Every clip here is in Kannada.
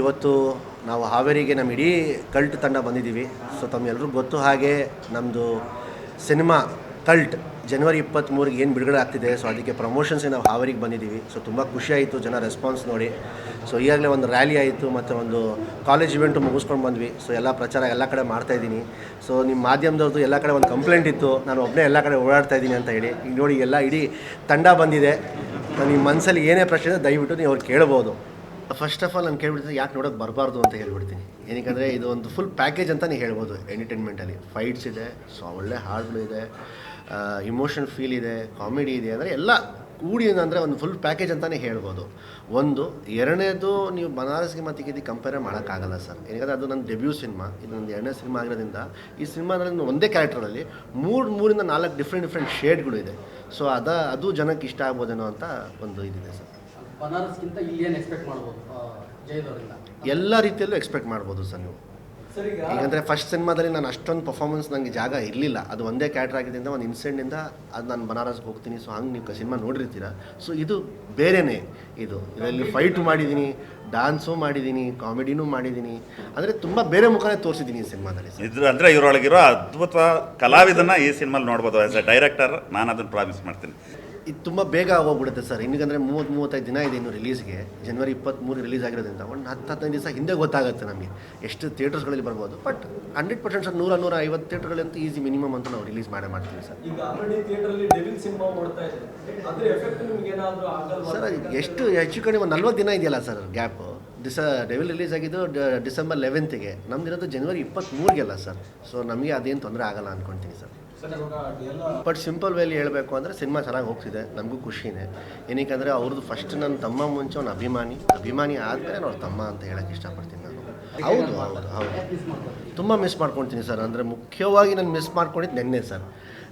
ಇವತ್ತು ನಾವು ಹಾವೇರಿಗೆ ನಮ್ಮ ಇಡೀ ಕಲ್ಟ್ ತಂಡ ಬಂದಿದ್ದೀವಿ. ಸೊ ತಮ್ಮೆಲ್ಲರಿಗೂ ಗೊತ್ತು ಹಾಗೆ ನಮ್ಮದು ಸಿನಿಮಾ ಕಲ್ಟ್ ಜನವರಿ ಇಪ್ಪತ್ತ್ಮೂರಿಗೆ ಏನು ಬಿಡುಗಡೆ ಆಗ್ತಿದೆ. ಸೊ ಅದಕ್ಕೆ ಪ್ರಮೋಷನ್ಸ್ಗೆ ನಾವು ಹಾವೇರಿಗೆ ಬಂದಿದ್ದೀವಿ. ಸೊ ತುಂಬ ಖುಷಿ ಆಯಿತು ಜನ ರೆಸ್ಪಾನ್ಸ್ ನೋಡಿ. ಸೊ ಈಗಾಗಲೇ ಒಂದು ರ್ಯಾಲಿ ಆಯಿತು ಮತ್ತು ಒಂದು ಕಾಲೇಜ್ ಇವೆಂಟು ಮುಗಿಸ್ಕೊಂಡು ಬಂದ್ವಿ. ಸೊ ಎಲ್ಲ ಪ್ರಚಾರ ಎಲ್ಲ ಕಡೆ ಮಾಡ್ತಾಯಿದ್ದೀನಿ ಸೊ ನಿಮ್ಮ ಮಾಧ್ಯಮದವ್ರದ್ದು ಎಲ್ಲ ಕಡೆ ಒಂದು ಕಂಪ್ಲೇಂಟ್ ಇತ್ತು. ನಾನು ಒಬ್ಬನೇ ಎಲ್ಲ ಕಡೆ ಓಡಾಡ್ತಾ ಇದ್ದೀನಿ ಅಂತ ಹೇಳಿ. ಈಗ ನೋಡಿ, ಎಲ್ಲ ಇಡೀ ತಂಡ ಬಂದಿದೆ. ನಿಮ್ಮ ಮನಸ್ಸಲ್ಲಿ ಏನೇ ಪ್ರಶ್ನೆ ದಯವಿಟ್ಟು ನೀವು ಅವ್ರು ಕೇಳ್ಬೋದು. ಫಸ್ಟ್ ಆಫ್ ಆಲ್ ನಾನು ಕೇಳ್ಬಿಡ್ತೀನಿ ಯಾಕೆ ನೋಡೋಕೆ ಬರಬಾರ್ದು ಅಂತ ಹೇಳ್ಬಿಡ್ತೀನಿ. ಏನಕ್ಕೆ ಇದು ಒಂದು ಫುಲ್ ಪ್ಯಾಕೇಜ್ ಅಂತಲೇ ಹೇಳ್ಬೋದು ಎಂಟರ್ಟೈನ್ಮೆಂಟಲ್ಲಿ ಫೈಟ್ಸ್ ಇದೆ ಸೊ ಒಳ್ಳೆ ಹಾಡುಗಳು ಇದೆ ಇಮೋಷನ್ ಫೀಲ್ ಇದೆ ಕಾಮಿಡಿ ಇದೆ, ಅಂದರೆ ಎಲ್ಲ ಕೂಡಿ ಅಂದರೆ ಒಂದು ಫುಲ್ ಪ್ಯಾಕೇಜ್ ಅಂತಲೇ ಹೇಳ್ಬೋದು. ಒಂದು, ಎರಡನೇದು ನೀವು ಬನಾರಸ್ಗೆ ಮತ್ತು ಇದಕ್ಕೆ ಕಂಪೇರ್ ಮಾಡೋಕ್ಕಾಗಲ್ಲ ಸರ್. ಏನಂದರೆ ಅದು ನನ್ನ ಡೆಬ್ಯೂ ಸಿನಿಮಾ ಇದು ನನ್ನ ಎರಡನೇ ಸಿನಿಮಾ ಆಗಿರೋದ್ರಿಂದ ಈ ಸಿನಿಮಾದಲ್ಲಿ ಒಂದೇ ಕ್ಯಾರೆಕ್ಟರಲ್ಲಿ ಮೂರು, ಮೂರಿಂದ ನಾಲ್ಕು ಡಿಫ್ರೆಂಟ್ ಡಿಫ್ರೆಂಟ್ ಶೇಡ್ಗಳು ಇದೆ. ಸೊ ಅದ, ಅದು ಜನಕ್ಕೆ ಇಷ್ಟ ಆಗ್ಬೋದೇನೋ ಅಂತ ಒಂದು ಇದಿದೆ ಸರ್. ಬನಾರಸ್ಗಿಂತ ಇಲ್ಲಿ ಏನು ಎಕ್ಸ್ಪೆಕ್ಟ್ ಮಾಡ್ಬೋದು ಎಲ್ಲ ರೀತಿಯಲ್ಲೂ ಎಕ್ಸ್ಪೆಕ್ಟ್ ಮಾಡ್ಬೋದು ಸರ್ ನೀವು. ಸರ್ ಈಗ ಈಗಂದರೆ ಫಸ್ಟ್ ಸಿನಿಮಾದಲ್ಲಿ ನಾನು ಅಷ್ಟೊಂದು ಪರ್ಫಾರ್ಮೆನ್ಸ್ ನನಗೆ ಜಾಗ ಇರಲಿಲ್ಲ. ಅದು ಒಂದೇ ಕ್ಯಾರೆಕ್ಟರ್ ಆಗಿದ್ದರಿಂದ ಒಂದು ಇನ್ಸಿಡೆಂಟಿಂದ ಅದು ನಾನು ಬನಾರಸ್ಗೆ ಹೋಗ್ತೀನಿ ಸೊ ಹಂಗೆ ನೀವು ಸಿನಿಮಾ ನೋಡಿರ್ತೀರ? ಸೊ ಇದು ಬೇರೆಯೇ ಇದು. ಇದರಲ್ಲಿ ಫೈಟು ಮಾಡಿದ್ದೀನಿ ಡ್ಯಾನ್ಸು ಮಾಡಿದ್ದೀನಿ ಕಾಮಿಡಿನೂ ಮಾಡಿದ್ದೀನಿ ಅಂದರೆ ತುಂಬ ಬೇರೆ ಮುಖನೇ ತೋರಿಸಿದ್ದೀನಿ ಈ ಸಿನಿಮಾದಲ್ಲಿ ಸರ್. ಇದ್ರ ಅಂದರೆ ಇವರೊಳಗಿರೋ ಅದ್ಭುತ ಕಲಾವಿದನ ಈ ಸಿನಿಮಾಲಿ ನೋಡ್ಬೋದು. ಆ್ಯಸ್ ಎ ಡೈರೆಕ್ಟರ್ ನಾನು ಅದನ್ನು ಪ್ರಾಮಿಸ್ ಮಾಡ್ತೀನಿ. ಇದು ತುಂಬ ಬೇಗ ಹೋಗ್ಬಿಡುತ್ತೆ ಸರ್. ಇನ್ನಿಗಂದರೆ ಮೂವತ್ತು ಮೂವತ್ತೈದು ದಿನ ಇದೆ ಇನ್ನು ರಿಲೀಸ್ಗೆ ಜನವರಿ ಇಪ್ಪತ್ತ್ಮೂರು ರಿಲೀಸ್ ಆಗಿರೋದ್ರಿಂದ ಒಂದು ಹತ್ತು ಹದಿನೈದು ದಿವಸ ಹಿಂದೆ ಗೊತ್ತಾಗುತ್ತೆ ನಮಗೆ. ಎಷ್ಟು ಥಿಯೇಟರ್ಸ್ಗಳಲ್ಲಿ ಬರ್ಬೋದು. ಬಟ್ ಹಂಡ್ರೆಡ್ ಪರ್ಸೆಂಟ್ ಸರ್ ನೂರ ನೂರ ಐವತ್ತು ಥಿಯೇಟರ್ಗಳಂತೂ ಈಸಿ ಮಿನಿಮಮ್ ಅಂತ ನಾವು ರಿಲೀಸ್ ಮಾಡೇ ಮಾಡ್ತೀವಿ ಸರ್. ಸರ್ ಎಷ್ಟು ಹೆಚ್ಚು ಕಡಿಮೆ ಒಂದು ನಲ್ವತ್ತು ದಿನ ಇದೆಯಲ್ಲ ಸರ್ ಗ್ಯಾಪು ಡಿಸ ಡೆವಿಲ್ ರಿಲೀಸ್ ಆಗಿದ್ದು ಡಿಸೆಂಬರ್ ಲೆವೆಂತ್ಗೆ ನಮ್ದಿರೋದು ಜನವರಿ ಇಪ್ಪತ್ತ್ಮೂರಿಗೆಲ್ಲ ಸರ್. ಸೊ ನಮಗೆ ಅದೇನು ತೊಂದರೆ ಆಗಲ್ಲ ಅಂದ್ಕೊಳ್ತೀನಿ ಸರ್. ಬಟ್ ಸಿಂಪಲ್ ವೇಲಿ ಹೇಳಬೇಕು ಅಂದರೆ ಸಿನಿಮಾ ಚೆನ್ನಾಗಿ ಹೋಗ್ತಿದೆ ನಮಗೂ ಖುಷಿನೇ. ಏನಕ್ಕೆ ಅವ್ರದ್ದು ಫಸ್ಟ್ ನನ್ನ ತಮ್ಮ ಮುಂಚೆ ಅವ್ನು ಅಭಿಮಾನಿ. ಅಭಿಮಾನಿ ಆದಮೇಲೆ ಅವ್ರ ತಮ್ಮ ಅಂತ ಹೇಳಕ್ಕೆ ಇಷ್ಟಪಡ್ತೀನಿ ನಾನು. ಹೌದು ಹೌದು ಹೌದು. ತುಂಬ ಮಿಸ್ ಮಾಡ್ಕೊಳ್ತೀನಿ ಸರ್. ಅಂದರೆ ಮುಖ್ಯವಾಗಿ ನಾನು ಮಿಸ್ ಮಾಡ್ಕೊಂಡಿದ್ದು ನೆನ್ನೆ ಸರ್.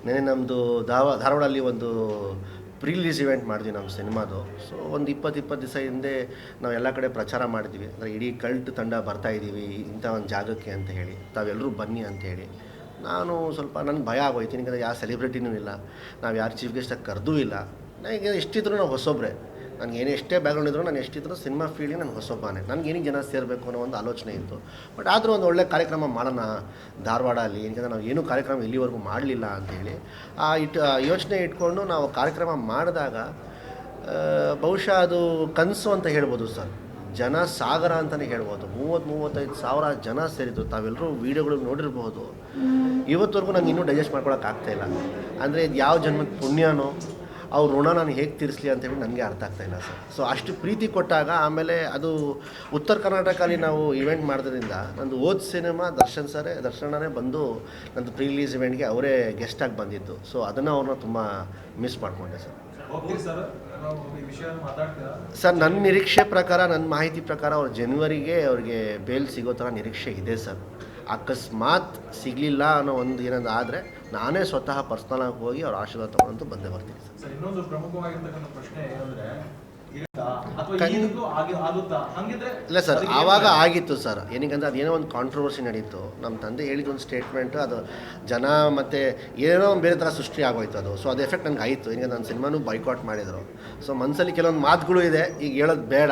ನೆನ್ನೆ ನಮ್ಮದು ಧಾವ ಧಾರವಾಡಲ್ಲಿ ಒಂದು ಪ್ರೀ ರಿಲೀಸ್ ಇವೆಂಟ್ ಮಾಡಿದ್ವಿ ನಮ್ಮ ಸಿನಿಮಾದು. ಸೊ ಒಂದು ಇಪ್ಪತ್ತು ಇಪ್ಪತ್ತು ದಿವಸ ಹಿಂದೆ ನಾವು ಎಲ್ಲ ಕಡೆ ಪ್ರಚಾರ ಮಾಡಿದ್ವಿ ಅಂದರೆ ಇಡೀ ಕಲ್ಟ್ ತಂಡ ಬರ್ತಾ ಇದ್ದೀವಿ ಇಂಥ ಒಂದು ಜಾಗಕ್ಕೆ ಅಂತ ಹೇಳಿ. ತಾವೆಲ್ಲರೂ ಬನ್ನಿ ಅಂತ ಹೇಳಿ. ನಾನು ಸ್ವಲ್ಪ ನನಗೆ ಭಯ ಆಗೋಯ್ತು. ಯಾಕಂದರೆ ಯಾವ ಸೆಲೆಬ್ರಿಟಿನೂ ಇಲ್ಲ. ನಾವು ಯಾರು ಚೀಫ್ ಗೆಸ್ಟಾಗಿ ಕರೆದೂ ಇಲ್ಲ. ನನಗೆ ಎಷ್ಟಿದ್ರು ನಾವು ಹೊಸೊಬ್ಬರೇ ನನಗೆ ಏನೇ ಎಷ್ಟೇ ಬ್ಯಾಕ್ಗ್ರೌಂಡ್ ಇದ್ರು ನಾನು ಎಷ್ಟಿದ್ರು ಸಿನಿಮಾ ಫೀಲ್ಡಿಗೆ ನಾನು ಹೊಸೊಬ್ಬನೇ. ನನಗೆ ಏನಿಗೆ ಜನ ಸೇರಬೇಕು ಅನ್ನೋ ಒಂದು ಆಲೋಚನೆ ಇತ್ತು. ಬಟ್ ಆದರೂ ಒಂದು ಒಳ್ಳೆ ಕಾರ್ಯಕ್ರಮ ಮಾಡೋಣ ಧಾರವಾಡ ಅಲ್ಲಿ ಏನಕ್ಕೆ ನಾವು ಏನೂ ಕಾರ್ಯಕ್ರಮ ಇಲ್ಲಿವರೆಗೂ ಮಾಡಲಿಲ್ಲ ಅಂತೇಳಿ ಆ ಇಟ್ಟು ಆ ಯೋಚನೆ ಇಟ್ಕೊಂಡು ನಾವು ಕಾರ್ಯಕ್ರಮ ಮಾಡಿದಾಗ ಬಹುಶಃ ಅದು ಕನಸು ಅಂತ ಹೇಳ್ಬೋದು ಸರ್. ಜನ ಸಾಗರ ಅಂತಲೇ ಹೇಳ್ಬೋದು. ಮೂವತ್ತು ಮೂವತ್ತೈದು ಸಾವಿರ ಜನ ಸೇರಿದ್ದು. ತಾವೆಲ್ಲರೂ ವೀಡಿಯೋಗಳು ನೋಡಿರ್ಬೋದು. ಇವತ್ತವರೆಗೂ ನಂಗೆ ಇನ್ನೂ ಡೈಜೆಸ್ಟ್ ಮಾಡ್ಕೊಳಕ್ಕೆ ಆಗ್ತಾ ಇಲ್ಲ. ಅಂದರೆ ಇದು ಯಾವ ಜನ್ಮದ ಪುಣ್ಯನೋ ಅವ್ರ ಋಣ ನಾನು ಹೇಗೆ ತೀರಿಸಲಿ ಅಂತ ಹೇಳಿ ನನಗೆ ಅರ್ಥ ಆಗ್ತಾ ಇಲ್ಲ ಸರ್. ಸೊ ಅಷ್ಟು ಪ್ರೀತಿ ಕೊಟ್ಟಾಗ ಆಮೇಲೆ ಅದು ಉತ್ತರ ಕರ್ನಾಟಕದಲ್ಲಿ ನಾವು ಇವೆಂಟ್ ಮಾಡೋದ್ರಿಂದ ನಂದು ಓದ್ ಸಿನಿಮಾ ದರ್ಶನ್ ಸರೇ ದರ್ಶನನೇ ಬಂದು ನಂದು ಪ್ರೀ ರಿಲೀಸ್ ಇವೆಂಟ್ಗೆ ಅವರೇ ಗೆಸ್ಟಾಗಿ ಬಂದಿದ್ದು. ಸೊ ಅದನ್ನು ಅವ್ರನ್ನ ತುಂಬ ಮಿಸ್ ಮಾಡಿಕೊಂಡೆ ಸರ್. ಸರ್ ನನ್ನ ನಿರೀಕ್ಷೆ ಪ್ರಕಾರ ನನ್ನ ಮಾಹಿತಿ ಪ್ರಕಾರ ಅವ್ರು ಜನವರಿಗೆ ಅವ್ರಿಗೆ ಬೇಲ್ ಸಿಗೋ ಥರ ನಿರೀಕ್ಷೆ ಇದೆ ಸರ್. ಅಕಸ್ಮಾತ್ ಸಿಗಲಿಲ್ಲ ಅನ್ನೋ ಒಂದು ಏನಂದ್ರೆ ಆದರೆ ನಾನೇ ಸ್ವತಃ ಪರ್ಸ್ನಲಾಗಿ ಹೋಗಿ ಅವ್ರ ಆಶೀರ್ವಾದ ತಗೊಂಡು ಬಂದೇ ಬರ್ತೀನಿ ಸರ್. ಇನ್ನೊಂದು ಪ್ರಮುಖವಾಗಿರ್ತಕ್ಕಂಥ ಪ್ರಶ್ನೆ ಏನಂದ್ರೆ ಆಗಿ ಇಲ್ಲ ಸರ್ ಆವಾಗ ಆಗಿತ್ತು ಸರ್. ಏನಕ್ಕಂದ್ರೆ ಅದೇನೋ ಒಂದು ಕಾಂಟ್ರವರ್ಸಿ ನಡೀತು. ನಮ್ಮ ತಂದೆ ಹೇಳಿದ ಒಂದು ಸ್ಟೇಟ್ಮೆಂಟು ಅದು ಜನ ಮತ್ತು ಏನೋ ಒಂದು ಬೇರೆ ಥರ ಸೃಷ್ಟಿ ಆಗೋಯ್ತು ಅದು. ಸೊ ಅದು ಎಫೆಕ್ಟ್ ನಂಗೆ ಆಯಿತು. ಈಗ ನನ್ನ ಸಿನಿಮಾನು ಬೈಕಾಟ್ ಮಾಡಿದರು. ಸೊ ಮನಸ್ಸಲ್ಲಿ ಕೆಲವೊಂದು ಮಾತುಗಳು ಇದೆ. ಈಗ ಹೇಳೋದು ಬೇಡ.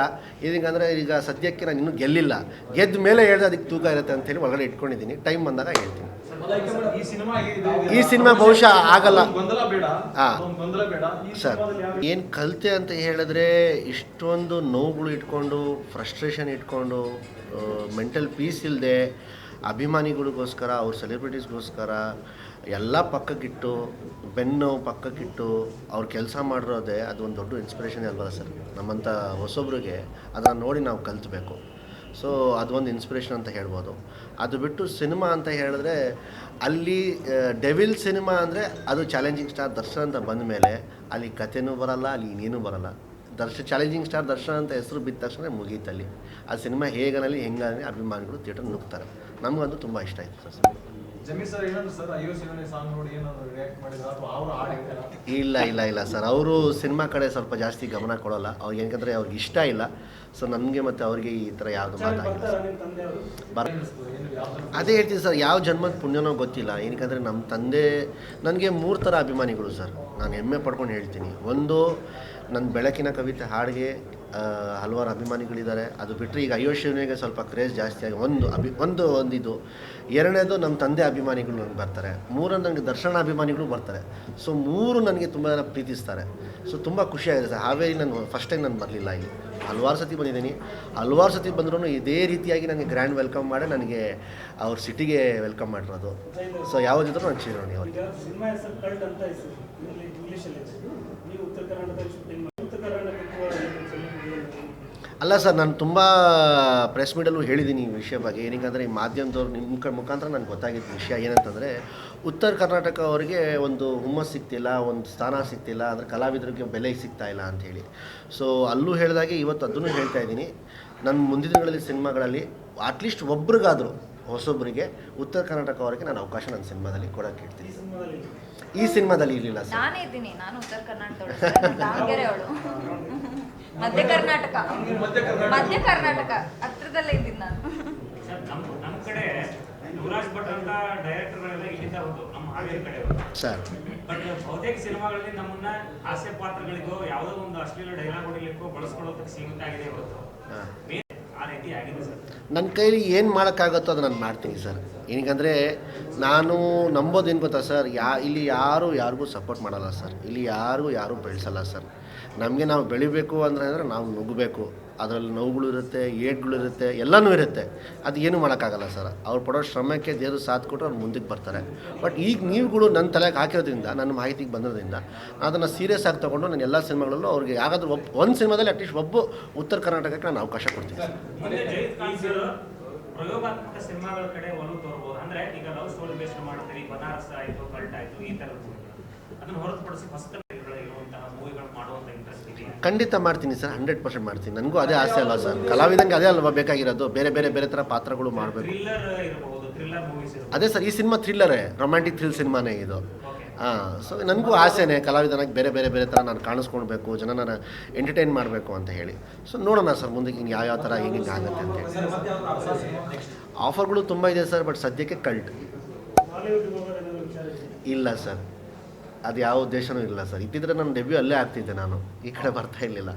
ಇದಕ್ಕಂದರೆ ಈಗ ಸದ್ಯಕ್ಕೆ ನಾನು ಇನ್ನೂ ಗೆಲ್ಲಿಲ್ಲ. ಗೆದ್ದ ಮೇಲೆ ಹೇಳಿದ್ರೆ ಅದಕ್ಕೆ ತೂಕ ಇರುತ್ತೆ ಅಂತೇಳಿ ಒಳಗಡೆ ಇಟ್ಕೊಂಡಿದ್ದೀನಿ. ಟೈಮ್ ಬಂದಾಗ ಹೇಳ್ತೀನಿ. ಈ ಸಿನಿಮಾ ಬಹುಶಃ ಆಗಲ್ಲ. ಅದೊಂದು ಸರ್ ಏನು ಕಲಿತೆ ಅಂತ ಹೇಳಿದ್ರೆ ಇಷ್ಟೊಂದು ನೋವುಗಳು ಇಟ್ಕೊಂಡು ಫ್ರಸ್ಟ್ರೇಷನ್ ಇಟ್ಕೊಂಡು ಮೆಂಟಲ್ ಪೀಸ್ ಇಲ್ಲದೆ ಅಭಿಮಾನಿಗಳಿಗೋಸ್ಕರ ಅವ್ರ ಸೆಲೆಬ್ರಿಟೀಸ್ಗೋಸ್ಕರ ಎಲ್ಲ ಪಕ್ಕಕ್ಕಿಟ್ಟು ಬೆನ್ನು ಪಕ್ಕಕ್ಕಿಟ್ಟು ಅವ್ರು ಕೆಲಸ ಮಾಡಿರೋದೇ ಅದು ಒಂದು ದೊಡ್ಡ ಇನ್ಸ್ಪಿರೇಷನ್ ಅಲ್ವಲ್ಲ ಸರ್? ನಮ್ಮಂಥ ಹೊಸೊಬ್ರಿಗೆ. ಅದನ್ನು ನೋಡಿ ನಾವು ಕಲ್ತ್ಬೇಕು. ಸೊ ಅದೊಂದು ಇನ್ಸ್ಪಿರೇಷನ್ ಅಂತ ಹೇಳ್ಬೋದು. ಅದು ಬಿಟ್ಟು ಸಿನಿಮಾ ಅಂತ ಹೇಳಿದ್ರೆ, ಅಲ್ಲಿ ಡೆವಿಲ್ ಸಿನಿಮಾ ಅಂದರೆ ಅದು ಚಾಲೆಂಜಿಂಗ್ ಸ್ಟಾರ್ ದರ್ಶನ್ ಅಂತ ಬಂದ ಮೇಲೆ ಅಲ್ಲಿ ಕಥೆನೂ ಬರಲ್ಲ, ಅಲ್ಲಿ ಇನ್ನೇನೂ ಬರಲ್ಲ. ದರ್ಶನ್ ಚಾಲೆಂಜಿಂಗ್ ಸ್ಟಾರ್ ದರ್ಶನ್ ಅಂತ ಹೆಸರು ಬಿದ್ದ ತಕ್ಷಣ ಮುಗೀತಲ್ಲಿ. ಆ ಸಿನಿಮಾ ಹೇಗನಲ್ಲಿ ಹೆಂಗಲ್ಲಿ ಅಭಿಮಾನಿಗಳು ಥಿಯೇಟರ್ ನುಗ್ತಾರೆ. ನಮಗಂತೂ ತುಂಬ ಇಷ್ಟ ಆಯಿತು ಸರ್ ಜಮೀರ್ ಸರ್ ಏನಾದ್ರು ಸರ್ ಅಯ್ಯೋ ಶಿವನೇ ಸಾಂಗ್ ನೋಡಿ ಏನಾದ್ರು ರಿಯಾಕ್ಟ್ ಮಾಡಿದ್ರ ಅಥವಾ ಅವರು ಹಾಡಿರ್ತಾರ ಇಲ್ಲ ಇಲ್ಲ ಇಲ್ಲ ಸರ್. ಅವರು ಸಿನಿಮಾ ಕಡೆ ಸ್ವಲ್ಪ ಜಾಸ್ತಿ ಗಮನ ಕೊಡೋಲ್ಲ. ಅವ್ರಿಗೆ ಏನಂದ್ರೆ ಅವ್ರಿಗೆ ಇಷ್ಟ ಇಲ್ಲ. ಸೊ ನಮಗೆ ಮತ್ತು ಅವ್ರಿಗೆ ಈ ಥರ ಯಾವುದು ಮಾತಾಗಿಲ್ಲ ಬರ ಅದೇ ಹೇಳ್ತೀನಿ ಸರ್ ಯಾವ ಜನ್ಮದ ಪುಣ್ಯನೋ ಗೊತ್ತಿಲ್ಲ. ಏನಕ್ಕಂದರೆ ನಮ್ಮ ತಂದೆ ನನಗೆ ಮೂರು ಥರ ಅಭಿಮಾನಿಗಳು ಸರ್. ನಾನು ಹೆಮ್ಮೆ ಪಡ್ಕೊಂಡು ಹೇಳ್ತೀನಿ. ಒಂದು ನನ್ನ ಬೆಳಕಿನ ಕವಿತೆ ಹಾಡಿಗೆ ಹಲವಾರು ಅಭಿಮಾನಿಗಳಿದ್ದಾರೆ. ಅದು ಬಿಟ್ಟರೆ ಈಗ ಅಯ್ಯೋ ಸ್ವಲ್ಪ ಕ್ರೇಜ್ ಜಾಸ್ತಿ ಆಗಿ ಒಂದು ಅಭಿ, ಒಂದು ಒಂದಿದು. ಎರಡನೇದು ನಮ್ಮ ತಂದೆ ಅಭಿಮಾನಿಗಳು ನನಗೆ ಬರ್ತಾರೆ. ಮೂರನೇದು ನನಗೆ ದರ್ಶನ ಅಭಿಮಾನಿಗಳು ಬರ್ತಾರೆ. ಸೊ ಮೂರು ನನಗೆ ತುಂಬ ಜನ ಪ್ರೀತಿಸ್ತಾರೆ. ಸೊ ತುಂಬ ಖುಷಿಯಾಗಿದೆ ಸರ್ ಹಾವೇರಿ ನಾನು ಫಸ್ಟ್ ಟೈಮ್ ನಾನು ಬರಲಿಲ್ಲ ಇಲ್ಲಿ. ಹಲವಾರು ಸತಿ ಬಂದಿದ್ದೀನಿ. ಹಲವಾರು ಸತಿ ಬಂದರೂ ಇದೇ ರೀತಿಯಾಗಿ ನನಗೆ ಗ್ರ್ಯಾಂಡ್ ವೆಲ್ಕಮ್ ಮಾಡಿ ನನಗೆ ಅವ್ರ ಸಿಟಿಗೆ ವೆಲ್ಕಮ್ ಮಾಡಿರೋದು. ಸೊ ಯಾವುದಿದ್ರು ನಾನು ಚಿರೋಣಿ ಅವ್ರಿಗೆ. ಅಲ್ಲ ಸರ್, ನಾನು ತುಂಬ ಪ್ರೆಸ್ ಮೀಟಲ್ಲೂ ಹೇಳಿದ್ದೀನಿ ಈ ವಿಷಯ ಬಗ್ಗೆ. ಏನಕ್ಕಂದರೆ ಈ ಮಾಧ್ಯಮದವ್ರು ನಿಮ್ಮ ಮುಖಾಂತರ ನನಗೆ ಗೊತ್ತಾಗಿದ್ದ ವಿಷಯ ಏನಂತಂದರೆ, ಉತ್ತರ ಕರ್ನಾಟಕ ಅವರಿಗೆ ಒಂದು ಹುಮ್ಮಸ್ ಸಿಗ್ತಿಲ್ಲ, ಒಂದು ಸ್ಥಾನ ಸಿಗ್ತಿಲ್ಲ ಅಂದರೆ ಕಲಾವಿದರಿಗೆ ಬೆಲೆ ಸಿಗ್ತಾ ಇಲ್ಲ ಅಂಥೇಳಿ ಸೊ ಅಲ್ಲೂ ಹೇಳಿದಾಗೆ ಇವತ್ತು ಅದನ್ನು ಹೇಳ್ತಾ ಇದ್ದೀನಿ. ನನ್ನ ಮುಂದಿನ ದಿನಗಳಲ್ಲಿ ಸಿನಿಮಾಗಳಲ್ಲಿ ಅಟ್ಲೀಸ್ಟ್ ಒಬ್ರಿಗಾದರೂ ಹೊಸೊಬ್ಬರಿಗೆ ಉತ್ತರ ಕರ್ನಾಟಕ ಅವರಿಗೆ ನಾನು ಅವಕಾಶ ನನ್ನ ಸಿನಿಮಾದಲ್ಲಿ ಕೊಡೋಕೆ ಇಡ್ತೀನಿ ಈ ಸಿನಿಮಾದಲ್ಲಿ ಇರಲಿಲ್ಲ ಸರ್. ಮಧ್ಯ ಕರ್ನಾಟಕ. ಮಧ್ಯ ಕರ್ನಾಟಕ. ಹತ್ರದಲ್ಲೇ ಇದ್ದೀನಿ ನಾನು. ಸರ್ ನಮ್ಮ ಕಡೆ ಯುವರಾಜ್ ಭಟ್ ಅಂತ ಡೈರೆಕ್ಟರ್ಗಳೆಲ್ಲ ಇಲ್ಲಿಂದ ಬಂದು ನಮ್ಮ ಹಾವೇರಿ ಕಡೆ ಸರ್. ಬಟ್ ಬಹುತೇಕ ಸಿನಿಮಾಗಳಲ್ಲಿ ನಮ್ಮನ್ನ ಹಾಸ್ಯ ಪಾತ್ರಗಳಿಗೋ ಯಾವುದೋ ಒಂದು ಅಶ್ಲೀಲ ಡೈಲಾಗ್ ಹೊಡಿಲಿಕ್ಕೋ ಬಳಸ್ಕೊಳ್ಳೋದಕ್ಕೆ ಸೀಮಿತ ಆಗಿದೆ ಇವತ್ತು ಆ ರೀತಿ ಆಗಿದೆ ಸರ್. ನನ್ನ ಕೈಲಿ ಏನು ಮಾಡೋಕ್ಕಾಗುತ್ತೋ ಅದು ನಾನು ಮಾಡ್ತೀನಿ ಸರ್. ಏನಕ್ಕಂದರೆ, ನಾನು ನಂಬೋದೇನು ಗೊತ್ತಾ ಸರ್? ಯಾ, ಇಲ್ಲಿ ಯಾರು ಯಾರಿಗೂ ಸಪೋರ್ಟ್ ಮಾಡಲ್ಲ ಸರ್. ಇಲ್ಲಿ ಯಾರಿಗೂ ಯಾರೂ ಬೆಳೆಸಲ್ಲ ಸರ್. ನಮಗೆ ನಾವು ಬೆಳಿಬೇಕು ಅಂದರೆ ಅಂದರೆ ನಾವು ನುಗ್ಗಬೇಕು. ಅದರಲ್ಲಿ ನೋವುಗಳು ಇರುತ್ತೆ ಏಟ್ಗಳು ಇರುತ್ತೆ, ಎಲ್ಲನೂ ಇರುತ್ತೆ. ಅದು ಏನು ಮಾಡೋಕ್ಕಾಗಲ್ಲ ಸರ್. ಅವ್ರು ಪಡೋ ಶ್ರಮಕ್ಕೆ ದೇವರು ಸಾಥ್ ಕೊಟ್ಟು ಅವ್ರು ಮುಂದಕ್ಕೆ ಬರ್ತಾರೆ. ಬಟ್ ಈಗ ನೀವುಗಳು ನನ್ನ ತಲೆಗೆ ಹಾಕಿರೋದ್ರಿಂದ, ನನ್ನ ಮಾಹಿತಿಗೆ ಬಂದಿರೋದ್ರಿಂದ ಅದನ್ನು ಸೀರಿಯಸ್ ಆಗಿ ತೊಗೊಂಡು ನಾನು ಎಲ್ಲ ಸಿನಿಮಾಗಳಲ್ಲೂ ಅವ್ರಿಗೆ ಯಾರಾದರೂ ಒಬ್ಬ ಒಂದು ಸಿನಿಮಾದಲ್ಲಿ ಅಟ್ಲೀಸ್ಟ್ ಒಬ್ಬ ಉತ್ತರ ಕರ್ನಾಟಕಕ್ಕೆ ನಾನು ಅವಕಾಶ ಕೊಡ್ತೀನಿ ಅಂದ್ರೆ ಈಗ ಲವ್ ಸ್ಟೋರಿ ಬೇಸ್ಡ್ ಮಾಡ್ತೀವಿ ಬನಾರಸ್ ಆಯ್ತು ಕಲ್ಟ್ ಆಯ್ತು ಈ ತರದ ಅದನ್ನ ಹೊರತುಪಡಿಸಿ ಫಸ್ಟ್ ಇರುವಂತಹ ಮೂವಿಗಳು ಮಾಡುವಂತ ಇಂಟ್ರೆಸ್ಟ್ ಇದೆಯಾ ಖಂಡಿತ ಮಾಡ್ತೀನಿ ಸರ್ ಹಂಡ್ರೆಡ್ ಪರ್ಸೆಂಟ್ ಮಾಡ್ತೀನಿ. ನನಗೂ ಅದೇ ಆಸೆ ಅಲ್ಲ ಸರ್? ಕಲಾವಿದಂಗೆ ಅದೇ ಅಲ್ವಾ ಬೇಕಾಗಿರೋದು? ಬೇರೆ ಬೇರೆ ಬೇರೆ ಥರ ಪಾತ್ರಗಳು ಮಾಡಬೇಕು. ಥ್ರಿಲ್ಲರ್ ಇರಬಹುದು ಥ್ರಿಲ್ಲರ್ ಮೂವೀಸ್ ಅದೇ ಸರ್ ಈ ಸಿನಿಮಾ ಥ್ರಿಲ್ಲರೇ ರೊಮ್ಯಾಂಟಿಕ್ ಥ್ರಿಲ್ ಸಿನಿಮಾನೇ ಇದು. ಹಾಂ ಸೊ ನನಗೂ ಆಸೆನೇ ಕಲಾವಿದನಾಗಿ ಬೇರೆ ಬೇರೆ ಬೇರೆ ಥರ ನಾನು ಕಾಣಿಸ್ಕೊಳ್ಬೇಕು ಜನನ ಎಂಟರ್ಟೈನ್ ಮಾಡಬೇಕು ಅಂತ ಹೇಳಿ. ಸೊ ನೋಡೋಣ ಸರ್, ಮುಂದಕ್ಕೆ ಹಿಂಗೆ ಯಾವ ಯಾವ ಥರ ಹಿಂಗೆ ಹಿಂಗೆ ಆಗುತ್ತೆ ಅಂತ ಹೇಳಿ. ಆಫರ್ಗಳು ತುಂಬ ಇದೆ ಸರ್ ಬಟ್ ಸದ್ಯಕ್ಕೆ ಕಲ್ಟ್ ಇಲ್ಲ ಸರ್. ಅದು ಯಾವ ಉದ್ದೇಶನೂ ಇಲ್ಲ ಸರ್. ಇದ್ದಿದ್ರೆ ನನ್ನ ಡೆಬ್ಯೂ ಅಲ್ಲೇ ಆಗ್ತಿದ್ದೆ ನಾನು. ಈ ಕಡೆ ಬರ್ತಾ ಇರಲಿಲ್ಲ.